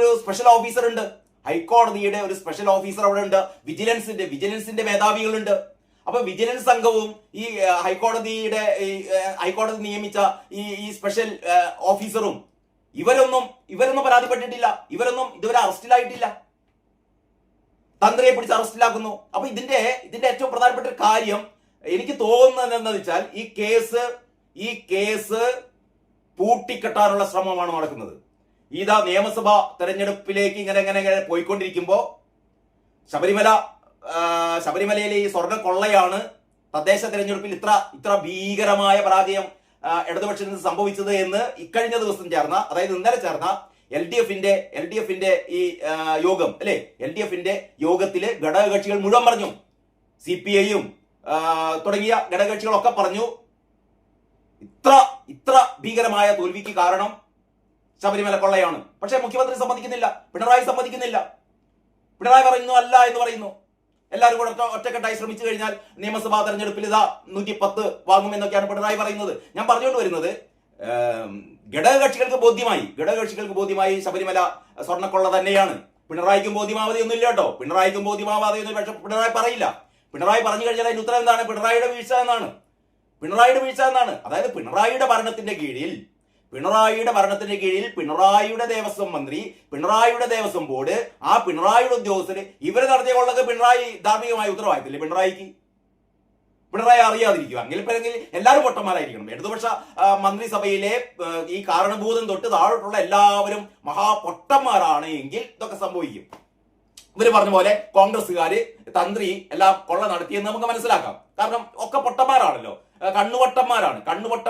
ഒരു special officer ഉണ്ട്. ഹൈക്കോടതിയുടെ ഒരു സ്പെഷ്യൽ ഓഫീസർ അവിടെ ഉണ്ട്. വിജിലൻസിന്റെ വിജിലൻസിന്റെ മേധാവികളുണ്ട്. അപ്പൊ വിജിലൻസ് സംഘവും ഈ ഹൈക്കോടതിയുടെ ഹൈക്കോടതി നിയമിച്ച ഈ ഈ സ്പെഷ്യൽ ഓഫീസറും ഇവരൊന്നും ഇവരൊന്നും പരാതിപ്പെട്ടിട്ടില്ല. ഇവരൊന്നും ഇതുവരെ അറസ്റ്റിലായിട്ടില്ല. തന്ത്രിയെ പിടിച്ച് അറസ്റ്റിലാക്കുന്നു. അപ്പൊ ഇതിന്റെ ഇതിന്റെ ഏറ്റവും പ്രധാനപ്പെട്ട ഒരു കാര്യം എനിക്ക് തോന്നുന്നത് എന്താ വെച്ചാൽ ഈ കേസ് ഈ കേസ് പൂട്ടിക്കെട്ടാനുള്ള ശ്രമമാണ് നടക്കുന്നത്. ഇതാ നിയമസഭാ തെരഞ്ഞെടുപ്പിലേക്ക് ഇങ്ങനെ ഇങ്ങനെ ഇങ്ങനെ പോയിക്കൊണ്ടിരിക്കുമ്പോൾ ശബരിമല ശബരിമലയിലെ ഈ സ്വർണ കൊള്ളയാണ് തദ്ദേശ തെരഞ്ഞെടുപ്പിൽ ഇത്ര ഇത്ര ഭീകരമായ പരാജയം ഇടതുപക്ഷത്തിന് സംഭവിച്ചത് എന്ന് ഇക്കഴിഞ്ഞ ദിവസം ചേർന്ന അതായത് ഇന്നലെ ചേർന്ന എൽ ഡി എഫിന്റെ എൽ ഡി എഫിന്റെ ഈ യോഗം അല്ലെ? എൽ ഡി എഫിന്റെ യോഗത്തിൽ ഘടകകക്ഷികൾ മുഴുവൻ പറഞ്ഞു. സി പി ഐയും തുടങ്ങിയ ഘടകകക്ഷികളൊക്കെ പറഞ്ഞു. ഇത്ര ഇത്ര ഭീകരമായ തോൽവിക്ക് കാരണം ശബരിമല കൊള്ളയാണ്. പക്ഷേ മുഖ്യമന്ത്രി സമ്മതിക്കുന്നില്ല പിണറായി സമ്മതിക്കുന്നില്ല. പിണറായി പറയുന്നു അല്ല എന്ന് പറയുന്നു. എല്ലാവരും കൂടെ ഒറ്റ ഒറ്റക്കെട്ടായി ശ്രമിച്ചു കഴിഞ്ഞാൽ നിയമസഭാ തെരഞ്ഞെടുപ്പിൽ ഇതാ നൂറ്റി പത്ത് വാങ്ങുമെന്നൊക്കെയാണ് പിണറായി പറയുന്നത്. ഞാൻ പറഞ്ഞുകൊണ്ട് വരുന്നത് ഘടകകക്ഷികൾക്ക് ബോധ്യമായി ഘടകകക്ഷികൾക്ക് ബോധ്യമായി ശബരിമല സ്വർണക്കൊള്ള തന്നെയാണ്. പിണറായിക്കും ബോധ്യമാവതി ഒന്നും ഇല്ല കേട്ടോ. പിണറായിക്കും ബോധ്യമാവാതെ ഒന്നും പക്ഷെ പിണറായി പറയില്ല. പിണറായി പറഞ്ഞു കഴിഞ്ഞാൽ അതിന്റെ ഉത്തരം എന്താണ്? പിണറായിയുടെ വീഴ്ച എന്നാണ്. പിണറായിയുടെ വീഴ്ച എന്നാണ്. അതായത് പിണറായിയുടെ ഭരണത്തിന്റെ കീഴിൽ പിണറായിയുടെ ഭരണത്തിന് കീഴിൽ പിണറായിയുടെ ദേവസ്വം മന്ത്രി പിണറായിയുടെ ദേവസ്വം ബോർഡ് ആ പിണറായിയുടെ ഉദ്യോഗസ്ഥര് ഇവരെ നടത്തിയ കൊള്ളൊക്കെ പിണറായി ധാർമ്മികമായ ഉത്തരവാദിത്തല്ലേ പിണറായിക്ക്? പിണറായി അറിയാതിരിക്കുക. അങ്ങനെ ഇല്ലെങ്കിൽ എല്ലാവരും പൊട്ടന്മാരായിരിക്കണം. ഇടതുപക്ഷ മന്ത്രിസഭയിലെ ഈ കാരണഭൂതം തൊട്ട് താഴോട്ടുള്ള എല്ലാവരും മഹാപൊട്ടന്മാരാണ് എങ്കിൽ ഇതൊക്കെ സംഭവിക്കും. ഇവർ പറഞ്ഞ പോലെ കോൺഗ്രസ്സുകാര് തന്ത്രി എല്ലാം കൊള്ള നടത്തിയെന്ന് നമുക്ക് മനസ്സിലാക്കാം. കാരണം ഒക്കെ പൊട്ടന്മാരാണല്ലോ. കണ്ണുവട്ടന്മാരാണ് കണ്ണുവട്ടം